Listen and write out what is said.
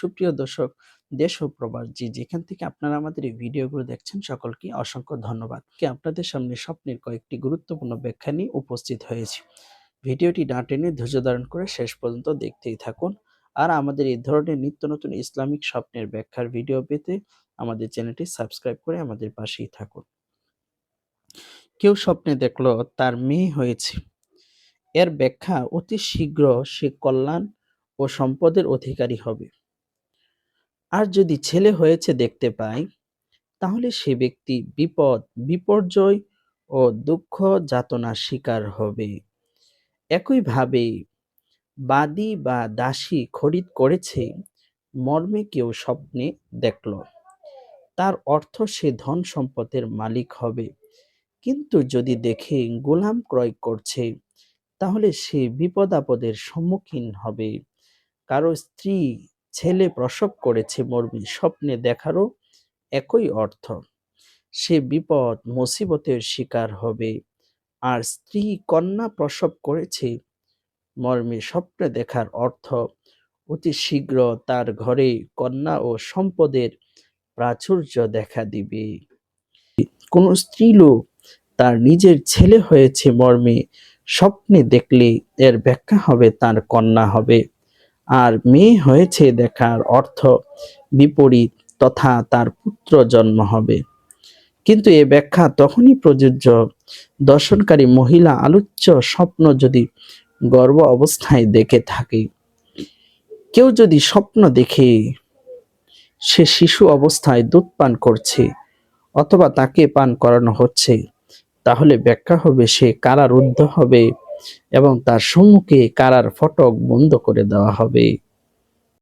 সুপ্রিয় দর্শক, দেশ ও প্রবাস জি, যেখান থেকে আপনারা আমাদের এই ভিডিওগুলো দেখছেন, সকলকে অসংখ্য ধন্যবাদ। কে আপনাদের সামনে স্বপ্নের কয়েকটি গুরুত্বপূর্ণ ব্যাখ্যা নিয়ে উপস্থিত হয়েছি। ভিডিওটি না টেনে ধৈর্য ধারণ করে শেষ পর্যন্ত দেখতেই থাকুন। আর আমাদের এই ধরনের নিত্য নতুন ইসলামিক স্বপ্নের ব্যাখ্যার ভিডিও পেতে আমাদের চ্যানেলটি সাবস্ক্রাইব করে আমাদের পাশেই থাকুন। কেউ স্বপ্নে দেখল, তার মেয়ে হয়েছে। এর ব্যাখ্যা অতি শীঘ্র সে কল্যাণ ও সম্পদের অধিকারী হবে। আর যদি ছেলে হয়েছে দেখতে পায় তাহলে সে ব্যক্তি বিপদ, বিপর্যয় ও দুঃখ যাতনার শিকার হবে। একইভাবে বাদী বা দাসী খরিদ করেছে, মর্মে কেউ স্বপ্নে দেখল। তার অর্থ সে ধন সম্পদের মালিক হবে। কিন্তু যদি দেখে গোলাম ক্রয় করছে, তাহলে সে বিপদ আপদের সম্মুখীন হবে। কারও স্ত্রী ছেলে প্রসব করেছে মর্মে স্বপ্নে দেখারও একই অর্থ। সে বিপদ, মুসিবতের শিকার হবে। আর স্ত্রী কন্যা প্রসব করেছে মর্মে স্বপ্নে দেখার অর্থ, অতি শীঘ্র তার ঘরে কন্যা ও সম্পদের প্রাচুর্য দেখা দিবে। কোন স্ত্রীলোক তার নিজের ছেলে হয়েছে মর্মে স্বপ্নে দেখলে এর ব্যাখ্যা হবে, তার কন্যা হবে। আর মেয়ে হয়েছে দেখার অর্থ বিপরীত তথা তার পুত্র জন্ম হবে। কিন্তু এ ব্যাখ্যা তখনই প্রযোজ্য। দর্শনকারী মহিলা আলোচ্য স্বপ্ন যদি গর্ভ অবস্থায় দেখে থাকে, কেউ যদি স্বপ্ন দেখে সে শিশু অবস্থায় দুধ পান করছে অথবা তাকে পান করানো হচ্ছে, তাহলে ব্যাখ্যা হবে সে কারারুদ্ধ হবে। এবং তার সম্মুখে কারার ফটক বন্ধ করে দেওয়া হবে।